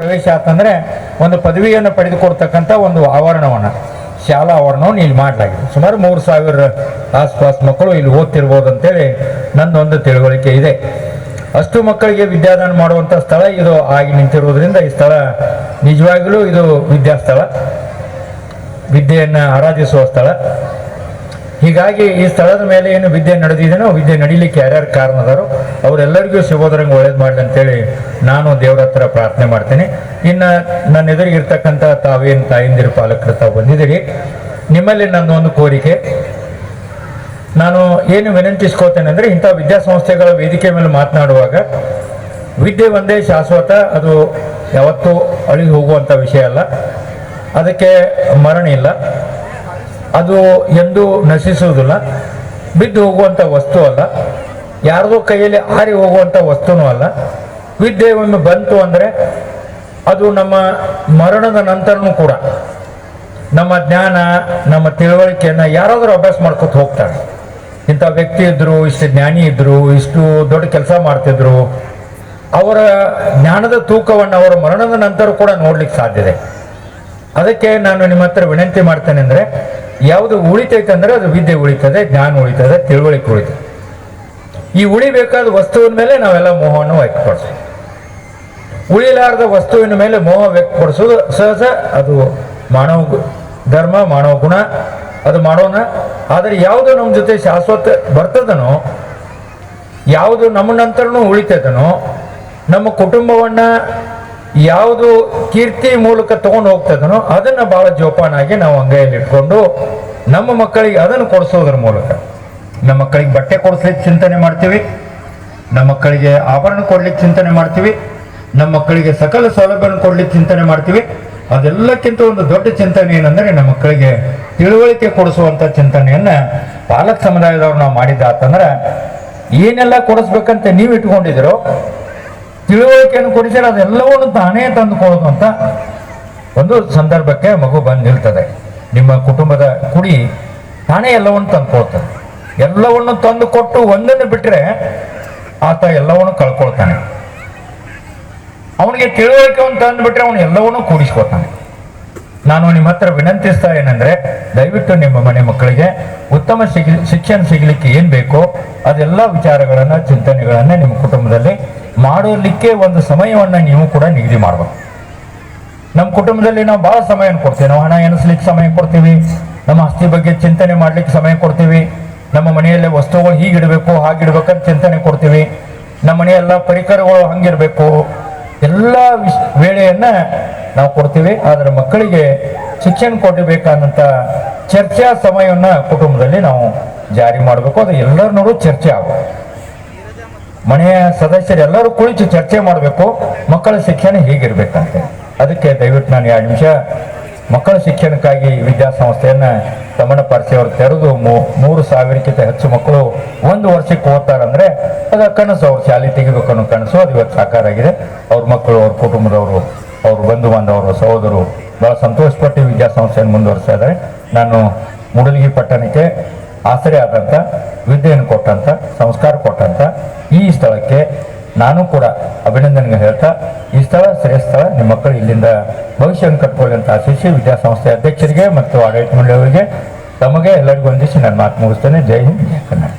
ಪ್ರವೇಶ ಆತಂದ್ರೆ ಒಂದು ಪದವಿಯನ್ನು ಪಡೆದುಕೊಡ್ತಕ್ಕಂಥ ಒಂದು ಆವರಣವನ್ನು, ಶಾಲಾ ಆವರಣವನ್ನು ಇಲ್ಲಿ ಮಾಡಲಾಗಿದೆ. ಸುಮಾರು ಮೂರು ಸಾವಿರ ಆಸ್ಪಾಸ್ ಮಕ್ಕಳು ಇಲ್ಲಿ ಓದ್ತಿರ್ಬೋದು ಅಂತೇಳಿ ನನ್ನೊಂದು ತಿಳುವಳಿಕೆ ಇದೆ. ಅಷ್ಟು ಮಕ್ಕಳಿಗೆ ವಿದ್ಯಾದಾನ ಮಾಡುವಂಥ ಸ್ಥಳ ಇದು ಆಗಿ ನಿಂತಿರುವುದರಿಂದ ಈ ಸ್ಥಳ ನಿಜವಾಗಲೂ ಇದು ವಿದ್ಯಾಸ್ಥಳ, ವಿದ್ಯೆಯನ್ನು ಆರಾಧಿಸುವ ಸ್ಥಳ. ಹೀಗಾಗಿ ಈ ಸ್ಥಳದ ಮೇಲೆ ಏನು ವಿದ್ಯೆ ನಡೆದಿದೆನೋ ವಿದ್ಯೆ ನಡೀಲಿಕ್ಕೆ ಯಾರ್ಯಾರು ಕಾರಣದಾರೋ ಅವರೆಲ್ಲರಿಗೂ ಸಿಗೋದ್ರಂಗೆ ಒಳ್ಳೇದು ಮಾಡಲಿ ಅಂತೇಳಿ ನಾನು ದೇವರ ಹತ್ರ ಪ್ರಾರ್ಥನೆ ಮಾಡ್ತೀನಿ. ಇನ್ನು ನನ್ನ ಎದುರಿಗಿರ್ತಕ್ಕಂಥ ತಾವೇನು ತಾಯಿಂದಿರು ಪಾಲಕರು ತಾವು ಬಂದಿದ್ದೀರಿ. ನಿಮ್ಮಲ್ಲಿ ನನ್ನ ಒಂದು ಕೋರಿಕೆ. ನಾನು ಏನು ವಿನಂತಿಸ್ಕೋತೇನೆ ಅಂದರೆ ಇಂಥ ವಿದ್ಯಾಸಂಸ್ಥೆಗಳ ವೇದಿಕೆ ಮೇಲೆ ಮಾತನಾಡುವಾಗ ವಿದ್ಯೆ ಒಂದೇ ಶಾಶ್ವತ, ಅದು ಯಾವತ್ತೂ ಅಳಿದು ಹೋಗುವಂಥ ವಿಷಯ ಅಲ್ಲ. ಅದಕ್ಕೆ ಮರಣ ಇಲ್ಲ. ಅದು ಎಂದೂ ನಶಿಸುವುದಿಲ್ಲ. ಬಿದ್ದು ಹೋಗುವಂಥ ವಸ್ತು ಅಲ್ಲ. ಯಾರದೋ ಕೈಯಲ್ಲಿ ಹಾರಿ ಹೋಗುವಂಥ ವಸ್ತುನೂ ಅಲ್ಲ. ವಿದ್ಯೆ ಒಮ್ಮೆ ಬಂತು ಅಂದರೆ ಅದು ನಮ್ಮ ಮರಣದ ನಂತರನೂ ಕೂಡ ನಮ್ಮ ಜ್ಞಾನ, ನಮ್ಮ ತಿಳುವಳಿಕೆಯನ್ನು ಯಾರಾದರೂ ಅಭ್ಯಾಸ ಮಾಡ್ಕೊತ ಹೋಗ್ತಾರೆ. ಇಂಥ ವ್ಯಕ್ತಿ ಇದ್ರು, ಇಷ್ಟು ಜ್ಞಾನಿ ಇದ್ದರು ಇಷ್ಟು ದೊಡ್ಡ ಕೆಲಸ ಮಾಡ್ತಿದ್ರು, ಅವರ ಜ್ಞಾನದ ತೂಕವನ್ನು ಅವರ ಮರಣದ ನಂತರ ಕೂಡ ನೋಡ್ಲಿಕ್ಕೆ ಇದೆ. ಅದಕ್ಕೆ ನಾನು ನಿಮ್ಮ ಹತ್ರ ವಿನಂತಿ ಮಾಡ್ತೇನೆ ಅಂದರೆ, ಯಾವುದು ಉಳಿತೈತೆ ಅಂದರೆ ಅದು ವಿದ್ಯೆ ಉಳಿತದೆ, ಜ್ಞಾನ ಉಳಿತದೆ, ತಿಳುವಳಿಕೆ ಉಳಿತದೆ. ಈ ಉಳಿಬೇಕಾದ ವಸ್ತುವಿನ ಮೇಲೆ ನಾವೆಲ್ಲ ಮೋಹವನ್ನು ವ್ಯಕ್ತಪಡಿಸ್ತೀವಿ ಉಳಿಲಾರದ ವಸ್ತುವಿನ ಮೇಲೆ ಮೋಹ ವ್ಯಕ್ತಪಡಿಸೋದು ಸಹಜ, ಅದು ಮಾನವ ಧರ್ಮ, ಮಾನವ ಗುಣ, ಅದು ಮಾಡೋಣ. ಆದರೆ ಯಾವುದು ನಮ್ಮ ಜೊತೆ ಶಾಶ್ವತ ಬರ್ತದನೋ, ಯಾವುದು ನಮ್ಮ ನಂತರನೂ ಉಳಿತದನೋ ನಮ್ಮ ಕುಟುಂಬವನ್ನ ಯಾವುದು ಕೀರ್ತಿ ಮೂಲಕ ತಗೊಂಡು ಹೋಗ್ತದನೋ ಅದನ್ನ ಬಹಳ ಜೋಪಾನಾಗಿ ನಾವು ಅಂಗೈಯಲ್ಲಿ ಇಟ್ಕೊಂಡು ನಮ್ಮ ಮಕ್ಕಳಿಗೆ ಅದನ್ನು ಕೊಡಿಸೋದ್ರ ಮೂಲಕ. ನಮ್ಮ ಮಕ್ಕಳಿಗೆ ಬಟ್ಟೆ ಕೊಡಿಸ್ಲಿಕ್ಕೆ ಚಿಂತನೆ ಮಾಡ್ತೀವಿ. ನಮ್ಮ ಮಕ್ಕಳಿಗೆ ಆಭರಣ ಕೊಡ್ಲಿಕ್ಕೆ ಚಿಂತನೆ ಮಾಡ್ತೀವಿ. ನಮ್ಮ ಮಕ್ಕಳಿಗೆ ಸಕಲ ಸೌಲಭ್ಯವನ್ನು ಕೊಡ್ಲಿಕ್ಕೆ ಚಿಂತನೆ ಮಾಡ್ತೀವಿ. ಅದೆಲ್ಲಕ್ಕಿಂತ ಒಂದು ದೊಡ್ಡ ಚಿಂತನೆ ಏನಂದ್ರೆ ನಮ್ಮ ಮಕ್ಕಳಿಗೆ ತಿಳುವಳಿಕೆ ಕೊಡಿಸುವಂತ ಚಿಂತನೆಯನ್ನ ಪಾಲಕ ಸಮುದಾಯದವ್ರು ನಾವು ಮಾಡಿದ್ದಾತಂದ್ರೆ ಏನೆಲ್ಲ ಕೊಡಿಸ್ಬೇಕಂತ ನೀವು ಇಟ್ಕೊಂಡಿದ್ದೀರೋ ತಿಳುವಳಿಕೆಯನ್ನು ಕೊಡಿಸಿದ್ರೆ ಅದೆಲ್ಲವನ್ನು ತಾನೇ ಅಂತ ಒಂದು ಸಂದರ್ಭಕ್ಕೆ ಮಗು ಬಂದು ನಿಲ್ತದೆ. ನಿಮ್ಮ ಕುಟುಂಬದ ಕುಡಿ ತಾನೇ ಎಲ್ಲವನ್ನು ತಂದುಕೊಳ್ತದೆ. ಎಲ್ಲವನ್ನು ತಂದು ಕೊಟ್ಟು ಒಂದನ್ನು ಬಿಟ್ಟರೆ ಆತ ಎಲ್ಲವನ್ನು ಕಳ್ಕೊಳ್ತಾನೆ. ಅವನಿಗೆ ತಿಳುವಳಿಕೆಯನ್ನು ತಂದು ಬಿಟ್ಟರೆ ಅವನು ಎಲ್ಲವನ್ನೂ ಕೂಡಿಸ್ಕೊತಾನೆ ನಾನು ನಿಮ್ಮ ಹತ್ರ ವಿನಂತಿಸ್ತಾ ಏನಂದ್ರೆ, ದಯವಿಟ್ಟು ನಿಮ್ಮ ಮನೆ ಮಕ್ಕಳಿಗೆ ಉತ್ತಮ ಶಿಕ್ಷಣ ಸಿಗಲಿಕ್ಕೆ ಏನು ಬೇಕೋ ಅದೆಲ್ಲ ವಿಚಾರಗಳನ್ನ, ಚಿಂತನೆಗಳನ್ನ ನಿಮ್ಮ ಕುಟುಂಬದಲ್ಲಿ ಮಾಡಲಿಕ್ಕೆ ಒಂದು ಸಮಯವನ್ನ ನೀವು ಕೂಡ ನಿಗದಿ ಮಾಡಬೇಕು. ನಮ್ಮ ಕುಟುಂಬದಲ್ಲಿ ನಾವು ಬಹಳ ಸಮಯವನ್ನು ಕೊಡ್ತೀವಿ. ನಾವು ಹಣ ಎನಿಸ್ಲಿಕ್ಕೆ ಸಮಯ ಕೊಡ್ತೀವಿ. ನಮ್ಮ ಆಸ್ತಿ ಬಗ್ಗೆ ಚಿಂತನೆ ಮಾಡ್ಲಿಕ್ಕೆ ಸಮಯ ಕೊಡ್ತೀವಿ. ನಮ್ಮ ಮನೆಯಲ್ಲೇ ವಸ್ತುಗಳು ಹೀಗಿಡಬೇಕು, ಹಾಗಿಡ್ಬೇಕಂತ ಚಿಂತನೆ ಕೊಡ್ತೀವಿ. ನಮ್ಮ ಮನೆಯೆಲ್ಲ ಪರಿಕರಗಳು ಹಂಗಿರ್ಬೇಕು. ಎಲ್ಲ ವಿಶ್ ವೇಳೆಯನ್ನು ನಾವು ಕೊಡ್ತೀವಿ. ಆದರೆ ಮಕ್ಕಳಿಗೆ ಶಿಕ್ಷಣ ಕೊಡಬೇಕಾದಂಥ ಚರ್ಚಾ ಸಮಯವನ್ನ ಕುಟುಂಬದಲ್ಲಿ ನಾವು ಜಾರಿ ಮಾಡಬೇಕು. ಅದು ಎಲ್ಲರನ್ನೂ ಚರ್ಚೆ ಆಗಬೇಕು. ಮನೆಯ ಸದಸ್ಯರೆಲ್ಲರೂ ಕುಳಿತು ಚರ್ಚೆ ಮಾಡಬೇಕು, ಮಕ್ಕಳ ಶಿಕ್ಷಣ ಹೇಗಿರಬೇಕಂತೆ. ಅದಕ್ಕೆ ದಯವಿಟ್ಟು ನಾನು ಎರಡು ನಿಮಿಷ ಮಕ್ಕಳ ಶಿಕ್ಷಣಕ್ಕಾಗಿ ವಿದ್ಯಾಸಂಸ್ಥೆಯನ್ನು ತಮ್ಮಣ್ಣ ಪರಿಚಯವರು ತೆರೆದು ಮೂರು ಸಾವಿರಕ್ಕಿಂತ ಹೆಚ್ಚು ಮಕ್ಕಳು ಒಂದು ವರ್ಷಕ್ಕೆ ಓದ್ತಾರಂದ್ರೆ ಅದು ಕನಸು, ಅವ್ರು ಶಾಲೆ ತೆಗಿಬೇಕು ಅನ್ನೋ ಕನಸು ಅದು ಇವತ್ತು ಸಾಕಾರ ಆಗಿದೆ. ಅವ್ರ ಮಕ್ಕಳು, ಅವ್ರ ಕುಟುಂಬದವರು, ಅವ್ರ ಬಂಧು ಬಾಂಧವರು ಸಹೋದರು ಬಹಳ ಸಂತೋಷಪಟ್ಟು ವಿದ್ಯಾಸಂಸ್ಥೆಯನ್ನು ಮುಂದುವರಿಸ್ತಾ ಇದ್ದಾರೆ. ನಾನು ಮೂಡಲಗಿ ಪಟ್ಟಣಕ್ಕೆ ಆಸರೆ ಆದಂಥ ವಿದ್ಯೆಯನ್ನು ಕೊಟ್ಟಂಥ ಸಂಸ್ಕಾರ ಕೊಟ್ಟಂತ ಈ ಸ್ಥಳಕ್ಕೆ ನಾನು ಕೂಡ ಅಭಿನಂದನೆ ಹೇಳ್ತಾ, ಈ ಸ್ಥಳ ಶ್ರೇಷ್ಠ ಸ್ಥಳ, ನಿಮ್ಮ ಮಕ್ಕಳು ಇಲ್ಲಿಂದ ಭವಿಷ್ಯವನ್ನು ಕಟ್ಕೊಳ್ಳಿ ಅಂತ ಆಶಿಸಿ ವಿದ್ಯಾಸಂಸ್ಥೆ ಅಧ್ಯಕ್ಷರಿಗೆ ಮತ್ತು ಆಡಳಿತ ಮಂಡಳಿಯವರಿಗೆ ತಮಗೆ ಎಲ್ಲರಿಗೂ ಒಂದಿಸಿ ನನ್ನ ಮಾತು ಮುಗಿಸ್ತೇನೆ. ಜೈ ಹಿಂದ್ ಕನ್ನಡ.